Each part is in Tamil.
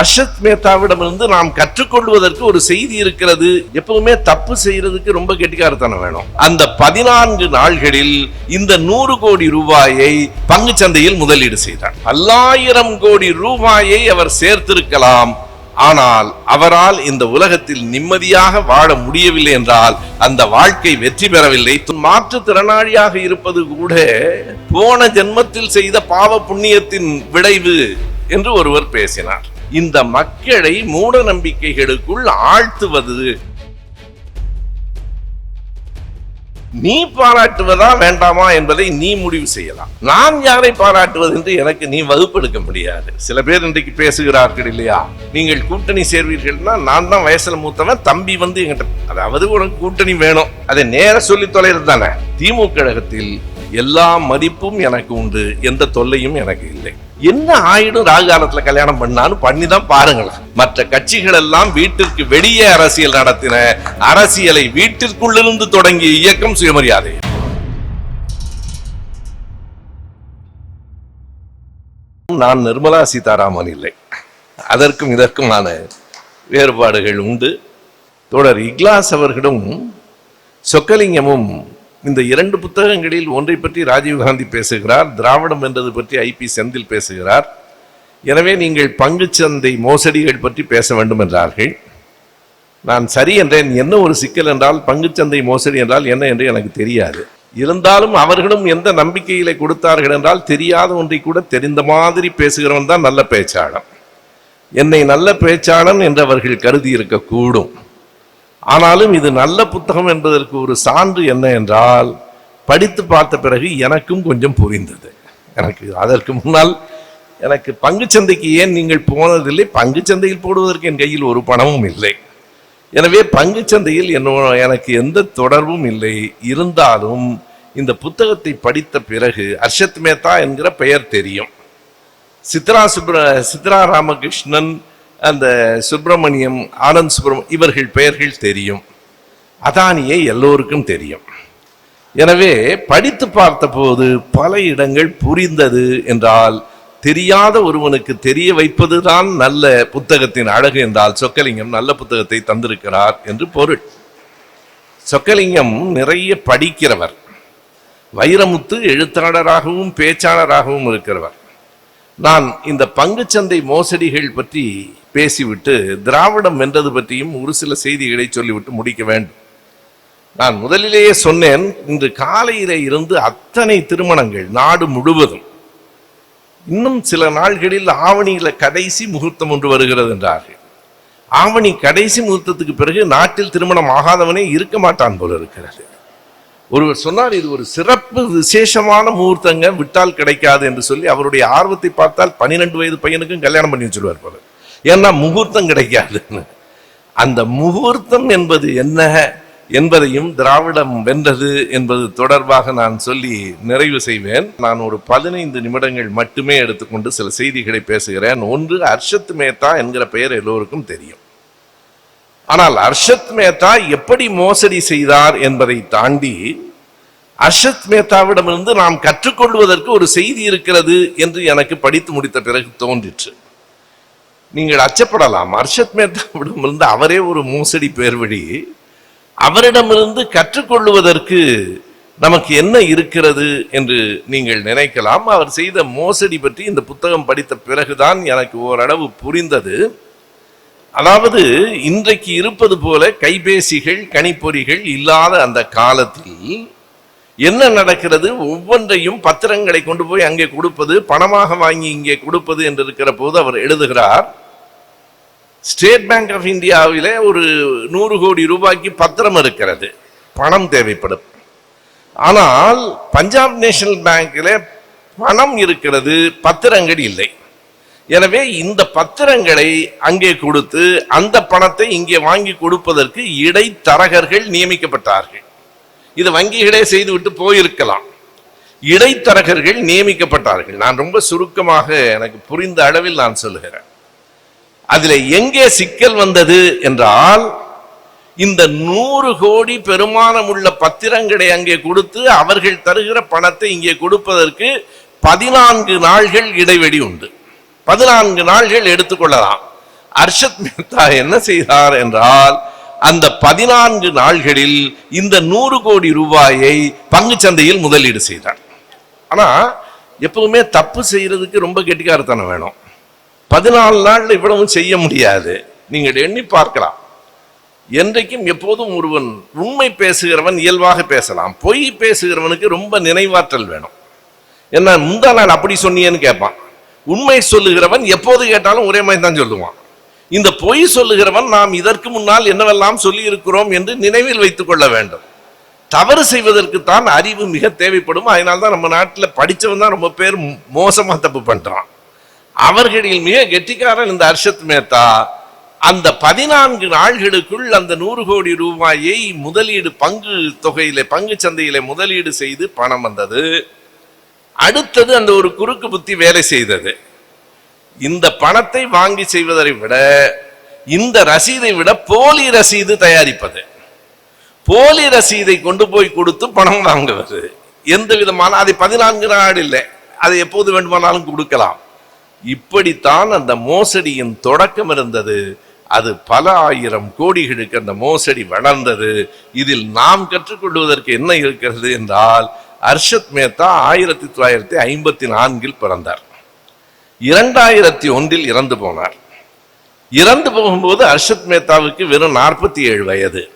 அர்ஷத் மேத்தாவிடமிருந்து நாம் கற்றுக்கொள்வதற்கு ஒரு செய்தி இருக்கிறது. எப்பவுமே தப்பு செய்யறதுக்கு ரொம்ப கெட்டிக்காரத்தனம் வேணும். அந்த பதினான்கு நாள்களில் இந்த நூறு கோடி ரூபாயை பங்கு சந்தையில் முதலீடு செய்தார் பல்லாயிரம் கோடி ரூபாயை அவர் சேர்த்திருக்கலாம். ஆனால் அவரால் இந்த உலகத்தில் நிம்மதியாக வாழ முடியவில்லை என்றால் அந்த வாழ்க்கை வெற்றி பெறவில்லை. மாற்றுத்திறனாளியாக இருப்பது கூட போன ஜென்மத்தில் செய்த பாவ புண்ணியத்தின் விளைவு என்று ஒருவர் பேசினார். இந்த மக்களை மூட நம்பிக்கைகளுக்குள் ஆழ்த்துவது. நீ பாராட்டுவதா வேண்டாமா என்பதை நீ முடிவு செய்யலாம். நான் யாரை பாராட்டுவது என்று எனக்கு நீ வகுப்பெடுக்க முடியாது. சில பேர் இன்றைக்கு பேசுகிறார்கள் இல்லையா? நீங்கள் கூட்டணி சேர்வீர்கள்னா நான் தான் வயசுல மூத்தவன் தம்பி வந்து என்கிட்ட அதாவது உனக்கு கூட்டணி வேணும். அதை நேர சொல்லி தொலைறது தானே. திமுக கழகத்தில் எல்லா மதிப்பும் எனக்கு உண்டு எந்த தொல்லையும் எனக்கு இல்லை. என்ன ஆயிடும் ராகுகாலத்துல கல்யாணம் பண்ணான்னு பண்ணி தான் பாருங்களேன் மற்ற கட்சிகள் எல்லாம் வீட்டிற்கு வெளியே அரசியல் நடத்தின அரசியலை வீட்டிற்குள்ளிருந்து தொடங்கிய இயக்கம் சுயமரியாதை. நான் நிர்மலா சீதாராமன் இல்லை. அதற்கும் இதற்குமான வேறுபாடுகள் உண்டு. தொடர் இக்லாஸ் அவர்களும் சொக்கலிங்கமும் இந்த இரண்டு புத்தகங்களில் ஒன்றை பற்றி ராஜீவ்காந்தி பேசுகிறார் திராவிடம் என்றது பற்றி ஐபி செந்தில் பேசுகிறார். எனவே நீங்கள் பங்குச்சந்தை மோசடிகள் பற்றி பேச வேண்டும் என்றார்கள். நான் சரி என்றேன் என்ன ஒரு சிக்கல் என்றால் பங்குச்சந்தை மோசடி என்றால் என்ன என்று எனக்கு தெரியாது. இருந்தாலும் அவர்களும் எந்த நம்பிக்கையில கொடுத்தார்கள் என்றால் தெரியாத ஒன்றை கூட தெரிந்த மாதிரி பேசுகிறவன் தான் நல்ல பேச்சாளன். என்னை நல்ல பேச்சாளன் என்று அவர்கள் கருதி இருக்கக்கூடும். ஆனாலும் இது நல்ல புத்தகம் என்பதற்கு ஒரு சான்று என்ன என்றால் படித்து பார்த்த பிறகு எனக்கும் கொஞ்சம் புரிந்தது. எனக்கு அதற்கு முன்னால் எனக்கு பங்குச்சந்தைக்கு ஏன் நீங்கள் போனதில்லை? பங்குச்சந்தையில் போடுவதற்கு என் கையில் ஒரு பணமும் இல்லை. எனவே பங்குச்சந்தையில் என்னோ எனக்கு எந்த தொடர்பும் இல்லை. இருந்தாலும் இந்த புத்தகத்தை படித்த பிறகு அர்ஷத் மேத்தா என்கிற பெயர் தெரியும். சித்ரா சுப்ர சித்ரா ராமகிருஷ்ணன் அந்த சுப்பிரமணியம் ஆனந்த் சுப்பிரம இவர்கள் பெயர்கள் தெரியும். அதானியை எல்லோருக்கும் தெரியும். எனவே படித்து பார்த்தபோது பல இடங்கள் புரிந்தது என்றால் தெரியாத ஒருவனுக்கு தெரிய வைப்பதுதான் நல்ல புத்தகத்தின் அழகு என்றால் சொக்கலிங்கம் நல்ல புத்தகத்தை தந்திருக்கிறார் என்று பொருள். சொக்கலிங்கம் நிறைய படிக்கிறவர். வைரமுத்து எழுத்தாளராகவும் பேச்சாளராகவும் இருக்கிறவர். நான் இந்த பங்குச்சந்தை மோசடிகள் பற்றி பேசிவிட்டு திராவிடம் வென்றது பற்றியும் ஒரு சில செய்திகளை சொல்லிவிட்டு முடிக்க வேண்டும். நான் முதலிலேயே சொன்னேன் இன்று காலையில இருந்து அத்தனை திருமணங்கள் நாடு முழுவதும். இன்னும் சில நாள்களில் ஆவணியில கடைசி முகூர்த்தம் ஒன்று வருகிறது என்றார்கள். ஆவணி கடைசி முகூர்த்தத்துக்கு பிறகு நாட்டில் திருமணம் ஆகாதவனே இருக்க மாட்டான் போல இருக்கிறது. ஒருவர் சொன்னார் இது ஒரு சிறப்பு விசேஷமான முகூர்த்தங்க விட்டால் கிடைக்காது என்று சொல்லி அவருடைய ஆர்வத்தை பார்த்தால் பன்னிரெண்டு வயது பையனுக்கும் கல்யாணம் பண்ணி சொல்லுவார் போல. ஏன்னா முகூர்த்தம் கிடைக்காதுன்னு. அந்த முகூர்த்தம் என்பது என்ன என்பதையும் திராவிடம் வென்றது என்பது தொடர்பாக நான் சொல்லி நிறைவு செய்வேன். நான் ஒரு பதினைந்து நிமிடங்கள் மட்டுமே எடுத்துக்கொண்டு சில செய்திகளை பேசுகிறேன். ஒன்று அர்ஷத் மேத்தா என்கிற பெயர் எல்லோருக்கும் தெரியும். ஆனால் அர்ஷத் மேத்தா எப்படி மோசடி செய்தார் என்பதை தாண்டி அர்ஷத் மேத்தாவிடமிருந்து நாம் கற்றுக்கொள்வதற்கு ஒரு செய்தி இருக்கிறது என்று எனக்கு படித்து முடித்த பிறகு தோன்றிற்று. நீங்கள் அச்சப்படலாம். அர்ஷத் மேத்தாவிடமிருந்து அவரே ஒரு மோசடி பேர்வழி. அவரிடமிருந்து கற்றுக்கொள்வதற்கு நமக்கு என்ன இருக்கிறது என்று நீங்கள் நினைக்கலாம். அவர் செய்த மோசடி பற்றி இந்த புத்தகம் படித்த பிறகுதான் எனக்கு ஓரளவு புரிந்தது. அதாவது இன்றைக்கு இருப்பது போல கைபேசிகள் கணிப்பொறிகள் இல்லாத அந்த காலத்தில் என்ன நடக்கிறது? ஒவ்வொன்றையும் பத்திரங்களை கொண்டு போய் அங்கே கொடுப்பது பணமாக வாங்கி இங்கே கொடுப்பது என்று இருக்கிற போது அவர் எழுதுகிறார் ஸ்டேட் பேங்க் ஆஃப் இந்தியாவில் ஒரு நூறு கோடி ரூபாய்க்கு பத்திரம் இருக்கிறது. பணம் தேவைப்படும். ஆனால் பஞ்சாப் நேஷனல் பேங்க்கில் பணம் இருக்கிறது பத்திரங்கள் இல்லை. எனவே இந்த பத்திரங்களை அங்கே கொடுத்து அந்த பணத்தை இங்கே வாங்கி கொடுப்பதற்கு இடைத்தரகர்கள் நியமிக்கப்பட்டார்கள். இது வங்கிகளே செய்துவிட்டு போயிருக்கலாம். இடைத்தரகர்கள் நியமிக்கப்பட்டார்கள். நான் ரொம்ப சுருக்கமாக எனக்கு புரிந்த அளவில் நான் சொல்லுகிறேன். அதில் எங்கே சிக்கல் வந்தது என்றால் இந்த நூறு கோடி பெருமானம் உள்ள பத்திரங்களை அங்கே கொடுத்து அவர்கள் தருகிற பணத்தை இங்கே கொடுப்பதற்கு பதினான்கு நாள்கள் இடைவெளி உண்டு. பதினான்கு நாள்கள் எடுத்துக்கொள்ளலாம். அர்ஷத் மேத்தா என்ன செய்தார் என்றால் அந்த பதினான்கு நாள்களில் இந்த நூறு கோடி ரூபாயை பங்கு சந்தையில் முதலீடு செய்தார். ஆனா எப்பவுமே தப்பு செய்யறதுக்கு ரொம்ப கெட்டிக்காரத்தனம் வேணும். பதினாலு நாள்ல இவ்வளவு செய்ய முடியாது. நீங்கள் எண்ணி பார்க்கலாம். என்றைக்கும் எப்போதும் ஒருவன் உண்மை பேசுகிறவன் இயல்பாக பேசலாம். பொய் பேசுகிறவனுக்கு ரொம்ப நினைவாற்றல் வேணும். என்ன முந்தா நாள் அப்படி சொன்னியேன்னு கேட்பான். உண்மை சொல்லுகிறவன் எப்போது கேட்டாலும் ஒரே மாதிரி தான் சொல்லுவான். இந்த பொய் சொல்லுகிறவன் நாம் இதற்கு முன்னால் என்னவெல்லாம் சொல்லி இருக்கிறோம் என்று நினைவில் வைத்துக் கொள்ள வேண்டும். தவறு செய்வதற்குத்தான் அறிவு மிக தேவைப்படும். அதனால தான் நம்ம நாட்டில் படித்தவன் தான் ரொம்ப பேர் மோசமாக தப்பு பண்ணுறான் அவர்களில் மிக கெட்டிக்காரன் இந்த அர்ஷத் மேத்தா. அந்த பதினான்கு நாள்களுக்குள் அந்த நூறு கோடி ரூபாயை முதலீடு பங்கு தொகையில பங்கு சந்தையில முதலீடு செய்து பணம் வந்தது. அடுத்தது அந்த ஒரு குறுக்கு புத்தி வேலை செய்தது. இந்த பணத்தை வாங்கி செய்வதை விட இந்த ரசீதை விட போலி ரசீது தயாரிப்பது. போலி ரசீதை கொண்டு போய் கொடுத்து பணம் வாங்குவது. எந்த விதமான அது பதினான்கு நாள் இல்லை அதை எப்போது வேண்டுமானாலும் கொடுக்கலாம். இப்படித்தான் அந்த மோசடியின் தொடக்கம் இருந்தது. அது பல ஆயிரம் கோடிகளுக்கு அந்த மோசடி வளர்ந்தது. இதில் நாம் கற்றுக்கொள்வதற்கு என்ன இருக்கிறது என்றால் அர்ஷத் மேத்தா ஆயிரத்தி தொள்ளாயிரத்தி ஐம்பத்தி நான்கில் பிறந்தார். இரண்டாயிரத்தி ஒன்றில் இறந்து போனார். இறந்து போகும்போது அர்ஷத் மேத்தாவுக்கு வெறும் நாற்பத்தி ஏழு வயது.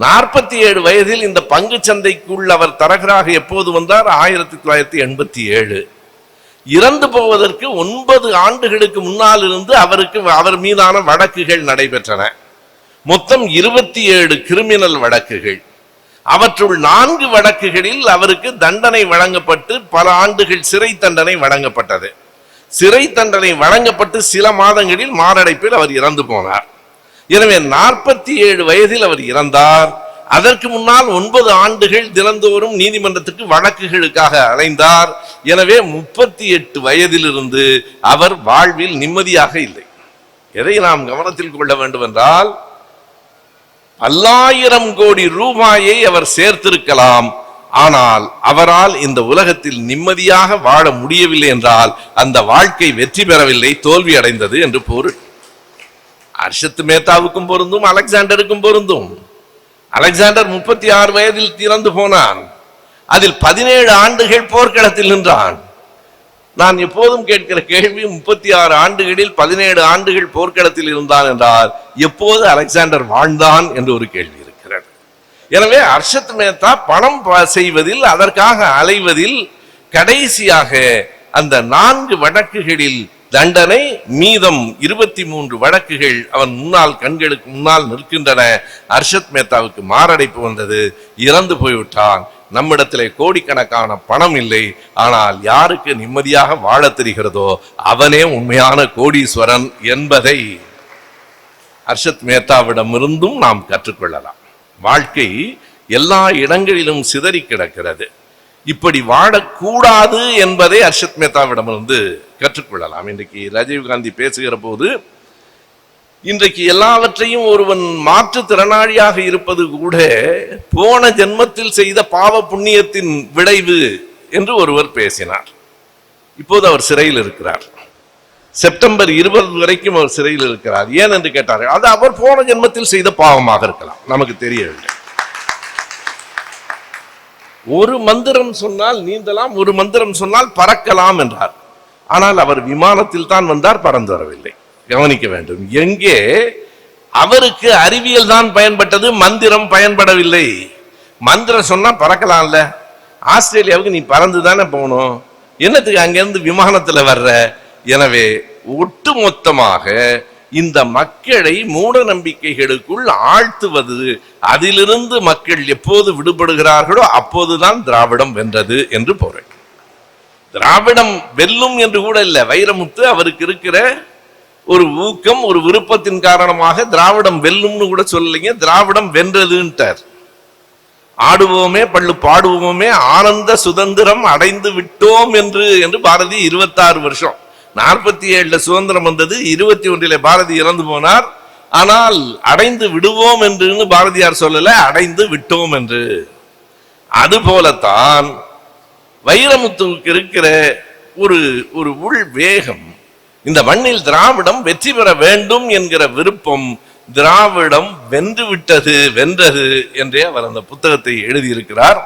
நாற்பத்தி ஏழு வயதில் இந்த பங்கு சந்தைக்குள் அவர் தரகராக எப்போது வந்தார்? ஆயிரத்தி தொள்ளாயிரத்தி எண்பத்தி ஏழு. இறந்து போவதற்கு ஒன்பது ஆண்டுகளுக்கு முன்னால் இருந்து அவருக்கு அவர் மீதான வழக்குகள் நடைபெற்றன. மொத்தம் இருபத்தி ஏழு கிரிமினல் வழக்குகள். அவற்றுள் நான்கு வழக்குகளில் அவருக்கு தண்டனை வழங்கப்பட்டு பல ஆண்டுகள் சிறை தண்டனை வழங்கப்பட்டது. சிறை தண்டனை வழங்கப்பட்டு சில மாதங்களில் மாரடைப்பில் அவர் இறந்து போனார். எனவே நாற்பத்தி ஏழு வயதில் அவர் இறந்தார். அதற்கு முன்னால் ஒன்பது ஆண்டுகள் தினந்தோறும் நீதிமன்றத்துக்கு வழக்குகளுக்காக அலைந்தார். எனவே முப்பத்தி எட்டு வயதிலிருந்து அவர் வாழ்வில் நிம்மதியாக இல்லை. எதை நாம் கவனத்தில் கொள்ள வேண்டும் என்றால் பல்லாயிரம் கோடி ரூபாயை அவர் சேர்த்திருக்கலாம். ஆனால் அவரால் இந்த உலகத்தில் நிம்மதியாக வாழ முடியவில்லை என்றால் அந்த வாழ்க்கை வெற்றி பெறவில்லை தோல்வி அடைந்தது என்று பொருள். அர்ஷத் மேத்தாவுக்கும் பொருந்தும் அலெக்சாண்டருக்கும் பொருந்தும். அலெக்சாண்டர் முப்பத்தி ஆறு வயதில் திறந்து போனான். அதில் பதினேழு ஆண்டுகள் போர்க்களத்தில் நின்றான். நான் எப்போதும் கேட்கிற கேள்வி முப்பத்தி ஆறு ஆண்டுகளில் பதினேழு ஆண்டுகள் போர்க்களத்தில் இருந்தான் என்றால் எப்போது அலெக்சாண்டர் வாழ்ந்தான் என்று ஒரு கேள்வி இருக்கிறது. எனவே அர்ஷத் மேத்தா பணம் செய்வதில் அதற்காக அலைவதில் கடைசியாக அந்த நான்கு வழக்குகளில் தண்டனை மீதம் இருபத்தி மூன்று வழக்குகள் அவன் முன்னால் கண்களுக்கு முன்னால் நிற்கின்றன. அர்ஷத் மேத்தாவுக்கு மாரடைப்பு வந்தது இறந்து போய்விட்டான். நம்மிடத்திலே கோடிக்கணக்கான பணம் இல்லை. ஆனால் யாருக்கு நிம்மதியாக வாழத் தெரிகிறதோ அவனே உண்மையான கோடீஸ்வரன் என்பதை அர்ஷத் மேத்தாவிடமிருந்தும் நாம் கற்றுக்கொள்ளலாம். வாழ்க்கை எல்லா இடங்களிலும் சிதறி கிடக்கிறது. இப்படி வாழக்கூடாது என்பதை அர்ஷத் மேத்தாவிடமிருந்து கற்றுக்கொள்ளலாம். இன்றைக்கு ராஜீவ்காந்தி பேசுகிற போது இன்றைக்கு எல்லாவற்றையும் ஒருவன் மாற்றுத்திறனாளியாக இருப்பது கூட போன ஜென்மத்தில் செய்த பாவ புண்ணியத்தின் விளைவு என்று ஒருவர் பேசினார். இப்போது அவர் சிறையில் இருக்கிறார். செப்டம்பர் இருபது வரைக்கும் அவர் சிறையில் இருக்கிறார். ஏன் என்று கேட்டார்கள் அது அவர் போன ஜென்மத்தில் செய்த பாவமாக இருக்கலாம். நமக்கு தெரியவில்லை. ஒரு மந்திரம் சொன்னால் நீந்தலாம் ஒரு மந்திரம் சொன்னால் பறக்கலாம் என்றார். ஆனால் அவர் விமானத்தில் தான் வந்தார் பறந்து வரவில்லை. கவனிக்க வேண்டும். எங்கே? அவருக்கு அறிவியல் தான் பயன்பட்டது மந்திரம் பயன்படவில்லை. மந்திரம் சொன்னா பறக்கலாம்ல. ஆஸ்திரேலியாவுக்கு நீ பறந்து தானே போகணும். என்னத்துக்கு அங்கிருந்து விமானத்தில் வர்ற? எனவே ஒட்டுமொத்தமாக இந்த மக்களை மூட நம்பிக்கைகளுக்குள் ஆழ்த்துவது அதிலிருந்து மக்கள் எப்போது விடுபடுகிறார்களோ அப்போதுதான் திராவிடம் வென்றது என்று போறேன் திராவிடம் வெல்லும் என்று கூட இல்லை. வைரமுத்து அவருக்கு இருக்கிற ஒரு ஊக்கம் ஒரு விருப்பத்தின் காரணமாக திராவிடம் வெல்லும்னு கூட சொல்லலைங்க. திராவிடம் வென்றதுன்ட்டார். ஆடுவோமே பள்ளு பாடுவோமே ஆனந்த சுதந்திரம் அடைந்து விட்டோம் என்று என்று பாரதி இருபத்தாறு வருஷம். நாற்பத்தி ஏழுல சுதந்திரம் வந்தது இருபத்தி ஒன்றில பாரதி இறந்து போனார். ஆனால் அடைந்து விடுவோம் என்று பாரதியார் சொல்லல அடைந்து விட்டோம் என்று. அது போலத்தான் வைரமுத்துவுக்கு இருக்கிற ஒரு ஒரு உள் வேகம் இந்த மண்ணில் திராவிடம் வெற்றி பெற வேண்டும் என்கிற விருப்பம் திராவிடம் வென்று விட்டது வென்றது என்றே அவர் அந்த புத்தகத்தை எழுதியிருக்கிறார்.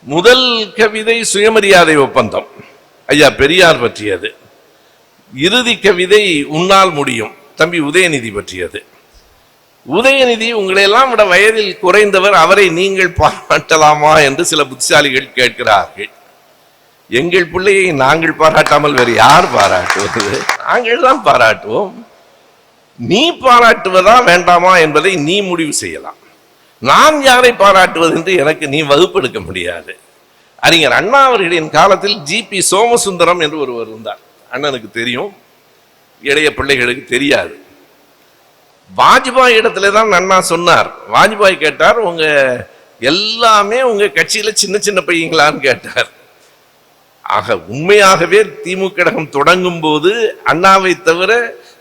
முதல் கவிதை சுயமரியாதை ஒப்பந்தம். ஐயா பெரியார் பற்றியது. இறுதி கவிதை உன்னால் முடியும். தம்பி உதயநிதி பற்றியது. உதயநிதி உங்களையெல்லாம் விட வயதில் குறைந்தவர் அவரை நீங்கள் பாராட்டலாமா என்று சில புத்திசாலிகள் கேட்கிறார்கள். எங்கள் பிள்ளையை நாங்கள் பாராட்டாமல் வேறு யார் பாராட்டுவது? நாங்கள் தான் பாராட்டுவோம். நீ பாராட்டுவதா வேண்டாமா என்பதை நீ முடிவு செய்யலாம். நான் யாரை பாராட்டுவது என்று எனக்கு நீ வகுப்பெடுக்க முடியாது. அறிஞர் அண்ணா அவர்களின் காலத்தில் ஜிபி சோமசுந்தரம் என்று ஒருவர் இருந்தார். அண்ணனுக்கு தெரியும். இளைய பிள்ளைகளுக்கு தெரியாது. வாஜ்பாய் இடத்துல தான் அண்ணா சொன்னார். வாஜ்பாய் கேட்டார் உங்க எல்லாமே உங்க கட்சியில சின்ன சின்ன பையங்களான்னு கேட்டார். ஆக உண்மையாகவே திமுக கழகம் தொடங்கும் போது அண்ணாவை தவிர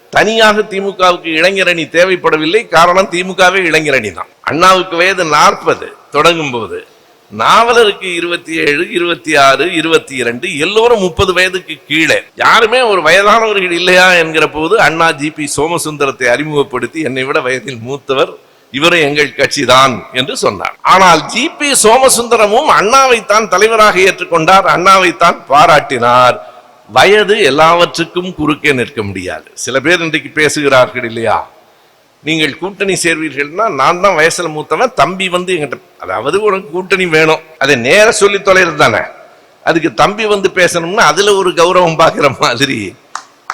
தனியாக திமுகவுக்கு இளைஞரணி தேவைப்படவில்லை. காரணம் திமுகவே இளைஞரணி தான். அண்ணாவுக்கு வயது நாற்பது. தொடங்கும் போது நாவலருக்கு இருபத்தி ஏழு இருபத்தி ஆறு இருபத்தி இரண்டு எல்லோரும் முப்பது வயதுக்கு கீழே. யாருமே ஒரு வயதானவர்கள் இல்லையா என்கிற போது அண்ணா ஜிபி சோமசுந்தரத்தை அறிமுகப்படுத்தி என்னை விட வயதில் மூத்தவர் இவரும் எங்கள் கட்சிதான் என்று சொன்னார். ஆனால் ஜிபி சோமசுந்தரமும் அண்ணாவைத்தான் தலைவராக ஏற்றுக்கொண்டார் அண்ணாவைத்தான் பாராட்டினார். வயது எல்லாவற்றுக்கும் குறுக்கே நிற்க முடியாது. சில பேர் இன்றைக்கு பேசுகிறார்கள் இல்லையா? நீங்கள் கூட்டணி சேர்வீர்கள்னா நான் தான் வயசுல மூத்தவன் தம்பி வந்து எங்கிட்ட அதாவது உனக்கு கூட்டணி வேணும். அதை நேர சொல்லி தொலைறது தானே. அதுக்கு தம்பி வந்து பேசணும்னா அதுல ஒரு கௌரவம் பார்க்கிற மாதிரி.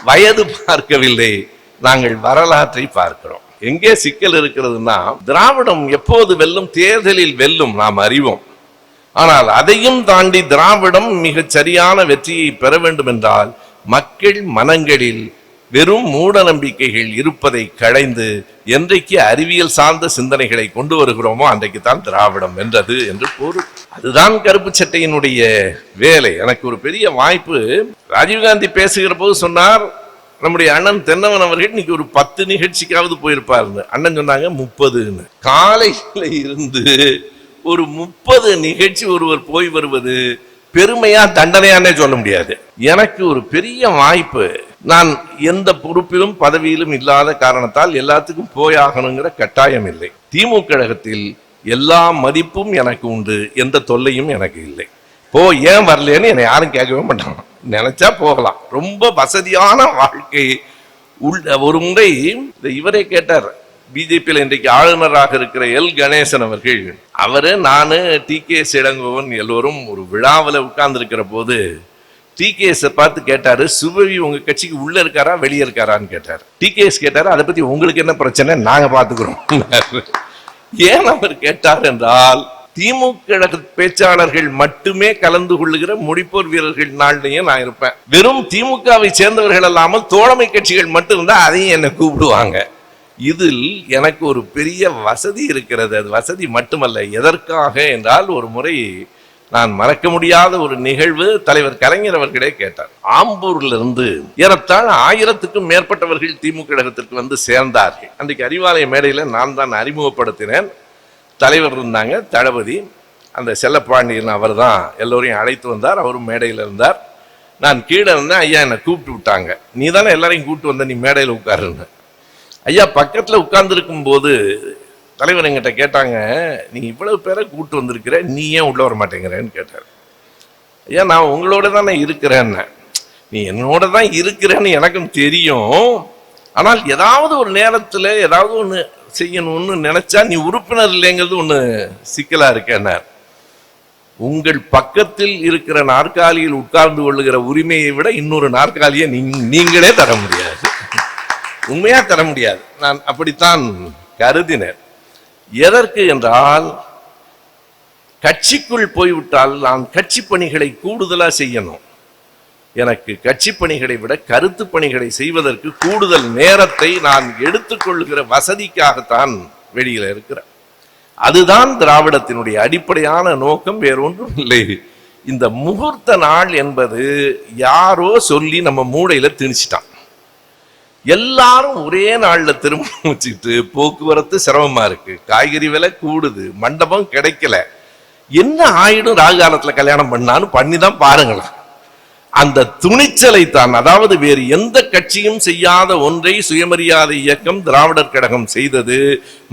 வயது பார்க்கவில்லை. நாங்கள் வரலாற்றை பார்க்கிறோம். எங்கே சிக்கல் இருக்கிறதுனா திராவிடம் எப்போது வெல்லும் தேர்தலில் வெல்லும் நாம் அறிவோம். ஆனால் அதையும் தாண்டி திராவிடம் மிகச் சரியான வெற்றியை பெற வேண்டும் என்றால் மக்கள் மனங்களில் வெறும் மூட நம்பிக்கைகள் இருப்பதை களைந்து என்றைக்கு அறிவியல் சார்ந்த சிந்தனைகளை கொண்டு வருகிறோமோ அன்றைக்கு தான் திராவிடம் வென்றது என்று பொருள் அதுதான் கருப்பு சட்டையினுடைய வேலை. எனக்கு ஒரு பெரிய வாய்ப்பு. ராஜீவ்காந்தி பேசுகிற போது சொன்னார் நம்முடைய அண்ணன் தென்னவன் அவர்கள் இன்னைக்கு ஒரு பத்து நிகழ்ச்சிக்காவது போயிருப்பாருன்னு. அண்ணன் சொன்னாங்க முப்பதுன்னு. காலையில் இருந்து ஒரு முப்பது நிகழ்ச்சி ஒருவர் போய் வருவது பெருமையா தண்டனையானே சொல்ல முடியாது. எனக்கு ஒரு பெரிய வாய்ப்பு. நான் எந்த பொறுப்பிலும் பதவியிலும் இல்லாத காரணத்தால் எல்லாத்துக்கும் போயாகணுங்கிற கட்டாயம் இல்லை. திமுக கழகத்தில் எல்லா மதிப்பும் எனக்கு உண்டு எந்த தொல்லையும் எனக்கு இல்லை. போ ஏன் வரலன்னு என்னை யாரும் கேட்கவே மாட்டாங்க. நினைச்சா போகலாம். ரொம்ப வசதியான வாழ்க்கை உள்ள ஒரு முறை இந்த இவரே கேட்டார். பிஜேபியில் இன்றைக்கு ஆளுநராக இருக்கிற எல். கணேசன் அவர்கள் அவரு நானு டி கே இளங்கோவன் எல்லோரும் ஒரு விழாவில் உட்கார்ந்துருக்கிற போது டி பார்த்து கேட்டாரு சுபவி உங்க கட்சிக்கு உள்ள இருக்காரா வெளியே இருக்காரான்னு கேட்டார். டி கேட்டாரு அதை பத்தி உங்களுக்கு என்ன பிரச்சனை? நாங்க பாத்துக்கிறோம். ஏன் அவர் கேட்டார் என்றால் திமுக பேச்சாளர்கள் மட்டுமே கலந்து கொள்ளுகிற முடிப்போர் வீரர்கள் நாளிலேயே நான் இருப்பேன். வெறும் திமுகவை சேர்ந்தவர்கள் அல்லாமல் தோழமை கட்சிகள் மட்டும் இருந்தா அதையும் என்னை கூப்பிடுவாங்க. இதில் எனக்கு ஒரு பெரிய வசதி இருக்கிறது. அது வசதி மட்டுமல்ல. எதற்காக என்றால் ஒரு முறை நான் மறக்க முடியாத ஒரு நிகழ்வு தலைவர் கலைஞர் அவர்களே கேட்டார். ஆம்பூர்ல இருந்து ஏறத்தாழ ஆயிரத்துக்கும் மேற்பட்டவர்கள் திமுக கழகத்திற்கு வந்து சேர்ந்தார்கள். அன்றைக்கு அறிவாலய மேடையில நான் தான் அறிமுகப்படுத்தினேன். தலைவர் இருந்தாங்க தளபதி. அந்த செல்லப்பாண்டியன் அவர் தான் எல்லோரையும் அழைத்து வந்தார் அவரும் மேடையில் இருந்தார். நான் கீழே இருந்தேன் ஐயா என்னை கூப்பிட்டு விட்டாங்க. நீ தானே எல்லாரையும் கூப்பிட்டு வந்த நீ மேடையில் உட்காருன்னு. ஐயா பக்கத்தில் உட்கார்ந்துருக்கும் போது தலைவர் எங்கிட்ட கேட்டாங்க நீ இவ்வளவு பேரை கூப்பிட்டு வந்திருக்கிற நீ ஏன் உள்ளே வர மாட்டேங்கிறேன்னு கேட்டார். ஐயா நான் உங்களோட தானே இருக்கிறேன்னு நீ என்னோட தான் இருக்கிறேன்னு எனக்கும் தெரியும். ஆனால் ஏதாவது ஒரு நேரத்தில் ஏதாவது ஒன்று செய்யணும்னு நினைச்சா நீ உறுப்பினர் இல்லைங்கிறது ஒன்று சிக்கலா இருக்கேன்னார் உங்கள் பக்கத்தில் இருக்கிற நாற்காலியில் உட்கார்ந்து கொள்ளுகிற உரிமையை விட இன்னொரு நாற்காலியை நீங்க- நீங்களே தர முடியாது. உண்மையா தர முடியாது. நான் அப்படித்தான் கருதினேன். எதற்கு என்றால் கட்சிக்குள் போய்விட்டால் நான் கட்சி பணிகளை கூடுதலா செய்யணும். எனக்கு கட்சி பணிகளை விட கருத்து பணிகளை செய்வதற்கு கூடுதல் நேரத்தை நான் எடுத்துக்கொள்கிற வசதிக்காகத்தான் வெளியில் இருக்கிறேன். அதுதான் திராவிடத்தினுடைய அடிப்படையான நோக்கம் வேறொன்றும் இல்லை. இந்த முகூர்த்த நாள் என்பது யாரோ சொல்லி நம்ம மூளையில திணிச்சிட்டான். எல்லாரும் ஒரே நாளில் திருமணம் வச்சுக்கிட்டு போக்குவரத்து சிரமமா இருக்கு. காய்கறி விலை கூடுது மண்டபம் கிடைக்கல. என்ன ஆயிடும் ராகு காலத்துல கல்யாணம் பண்ணான்னு பண்ணி தான் பாருங்களேன். அந்த துணிச்சலை தான் அதாவது வேறு எந்த கட்சியும் செய்யாத ஒன்றை சுயமரியாதை இயக்கம் திராவிடர் கழகம் செய்தது.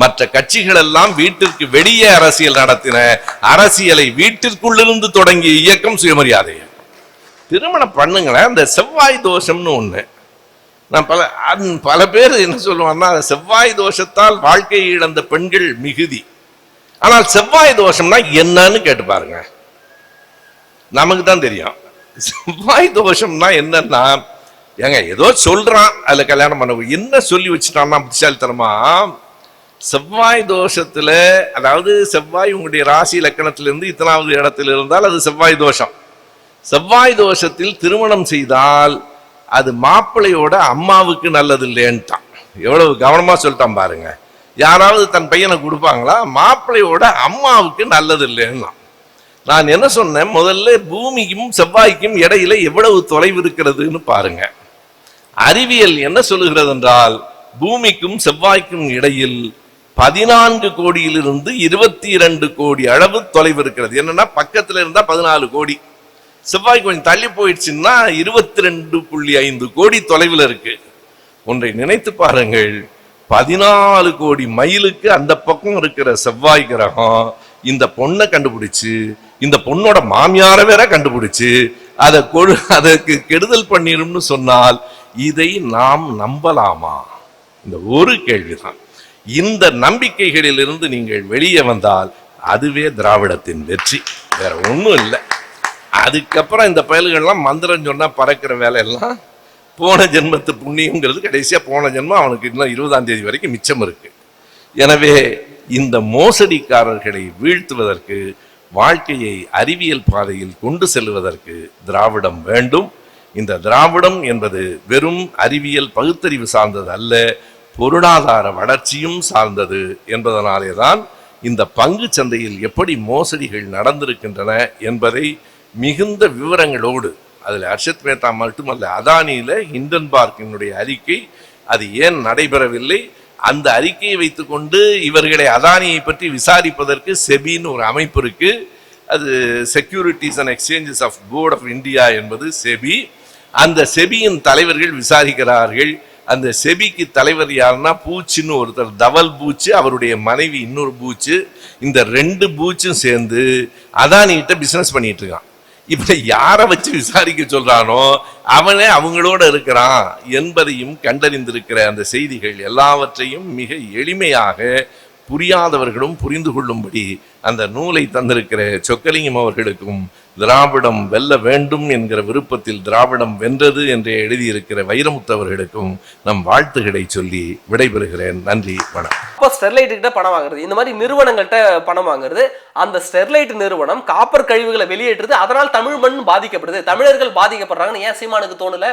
மற்ற கட்சிகள் எல்லாம் வீட்டிற்கு வெளியே அரசியல் நடத்தின அரசியலை வீட்டிற்குள்ளிருந்து தொடங்கிய இயக்கம் சுயமரியாதை திருமணம் பண்ணுங்களேன் அந்த செவ்வாய் தோஷம்னு ஒண்ணு. நான் பல அந் பல பேர் என்ன சொல்லுவாங்கன்னா செவ்வாய் தோஷத்தால் வாழ்க்கையை இழந்த பெண்கள் மிகுதி. ஆனால் செவ்வாய் தோஷம்னா என்னன்னு கேட்டு பாருங்க. நமக்கு தான் தெரியும். செவ்வாய் தோஷம்னா என்னன்னா ஏங்க ஏதோ சொல்றான் அதுல கல்யாணம் பண்ண என்ன சொல்லி வச்சுட்டான்னா புத்திசாலித்தனமா? செவ்வாய் தோஷத்துல அதாவது செவ்வாய் உங்களுடைய ராசி லக்கணத்திலிருந்து இத்தனாவது இடத்தில் இருந்தால் அது செவ்வாய் தோஷம். செவ்வாய் தோஷத்தில் திருமணம் செய்தால் அது மாப்பிள்ளையோட அம்மாவுக்கு நல்லது இல்லைன்ட்டான் எவ்வளவு கவனமா சொல்லிட்டான் பாருங்க. யாராவது தன் பையனை கொடுப்பாங்களா மாப்பிள்ளையோட அம்மாவுக்கு நல்லது இல்லைன்னா நான் என்ன சொன்னேன்? முதல்ல பூமிக்கும் செவ்வாய்க்கும் இடையில எவ்வளவு தொலைவு இருக்கிறதுன்னு பாருங்க. அறிவியல் என்ன சொல்லுகிறது என்றால் பூமிக்கும் செவ்வாய்க்கும் இடையில் பதினான்கு கோடியிலிருந்து இருபத்தி இரண்டு கோடி அளவு தொலைவு இருக்கிறது. என்னன்னா பக்கத்துல இருந்தா பதினாலு கோடி. செவ்வாய் கொஞ்சம் தள்ளி போயிடுச்சுன்னா இருபத்தி ரெண்டு புள்ளி ஐந்து கோடி தொலைவில் இருக்கு. ஒன்றை நினைத்து பாருங்கள். பதினாலு கோடி மைலுக்கு அந்த பக்கம் இருக்கிற செவ்வாய் கிரகம் இந்த பொண்ணை கண்டுபிடிச்சு இந்த பொண்ணோட மாமியார வேற கண்டுபிடிச்சு அதை கொடு அதற்கு கெடுதல் பண்ணிரும்னு சொன்னால் இதை நாம் நம்பலாமா? இந்த ஒரு கேள்விதான். இந்த நம்பிக்கைகளிலிருந்து நீங்கள் வெளியே வந்தால் அதுவே திராவிடத்தின் வெற்றி. வேற ஒன்றும் இல்லை. அதுக்கப்புறம் இந்த பயல்கள்லாம் மந்திரம் சொன்னால் பறக்கிற வேலையெல்லாம் போன ஜென்மத்து புண்ணியங்கிறது கடைசியாக போன ஜென்மம் அவனுக்கு இன்னும் இருபதாம் தேதி வரைக்கும் மிச்சம் இருக்கு. எனவே இந்த மோசடிக்காரர்களை வீழ்த்துவதற்கு வாழ்க்கையை அறிவியல் பாதையில் கொண்டு செல்வதற்கு திராவிடம் வேண்டும். இந்த திராவிடம் என்பது வெறும் அறிவியல் பகுத்தறிவு சார்ந்தது அல்ல பொருளாதார வளர்ச்சியும் சார்ந்தது என்பதனாலே தான் இந்த பங்கு சந்தையில் எப்படி மோசடிகள் நடந்திருக்கின்றன என்பதை மிகுந்த விவரங்களோடு அதில் அர்ஷத் மேத்தா மட்டுமல்ல அதானியில் ஹிண்டன்பார்க்கினுடைய அறிக்கை அது ஏன் நடைபெறவில்லை அந்த அறிக்கையை வைத்துக்கொண்டு இவர்களை அதானியை பற்றி விசாரிப்பதற்கு செபின்னு ஒரு அமைப்பு இருக்கு. அது securities and exchanges of board of India என்பது செபி. அந்த செபியின் தலைவர்கள் விசாரிக்கிறார்கள். அந்த செபிக்கு தலைவர் யாருன்னா பூச்சின்னு ஒருத்தர் தவல் பூச்சு அவருடைய மனைவி இன்னொரு பூச்சு. இந்த ரெண்டு பூச்சும் சேர்ந்து அதானிகிட்ட பிஸ்னஸ் பண்ணிட்டு இருக்கான். இப்ப யாரை வச்சு விசாரிக்க சொல்றானோ அவனே அவங்களோட இருக்கிறான் என்பதையும் கண்டறிந்திருக்கிற அந்த செய்திகள் எல்லாவற்றையும் மிக எளிமையாக புரியாதவர்களும் புரிந்து கொள்ளும்படி அந்த நூலை தந்திருக்கிற சொக்கலிங்கம் அவர்களுக்கும் திராவிடம் வெல்ல வேண்டும் என்கிற விருப்பத்தில் திராவிடம் வென்றது என்று எழுதியிருக்கிற வைரமுத்தவர்களுக்கும் நம் வாழ்த்துகளை சொல்லி விடைபெறுகிறேன். நன்றி வணக்கம். இப்போ ஸ்டெர்லைட் கிட்ட பணம் வாங்குறது. இந்த மாதிரி நிறுவனங்கள்கிட்ட பணம் வாங்குறது. அந்த ஸ்டெர்லைட் நிறுவனம் காப்பர் கழிவுகளை வெளியேற்றுறது அதனால் தமிழ் மண் பாதிக்கப்படுது. தமிழர்கள் பாதிக்கப்படுறாங்கன்னு ஏன் சீமானுக்கு தோணலை?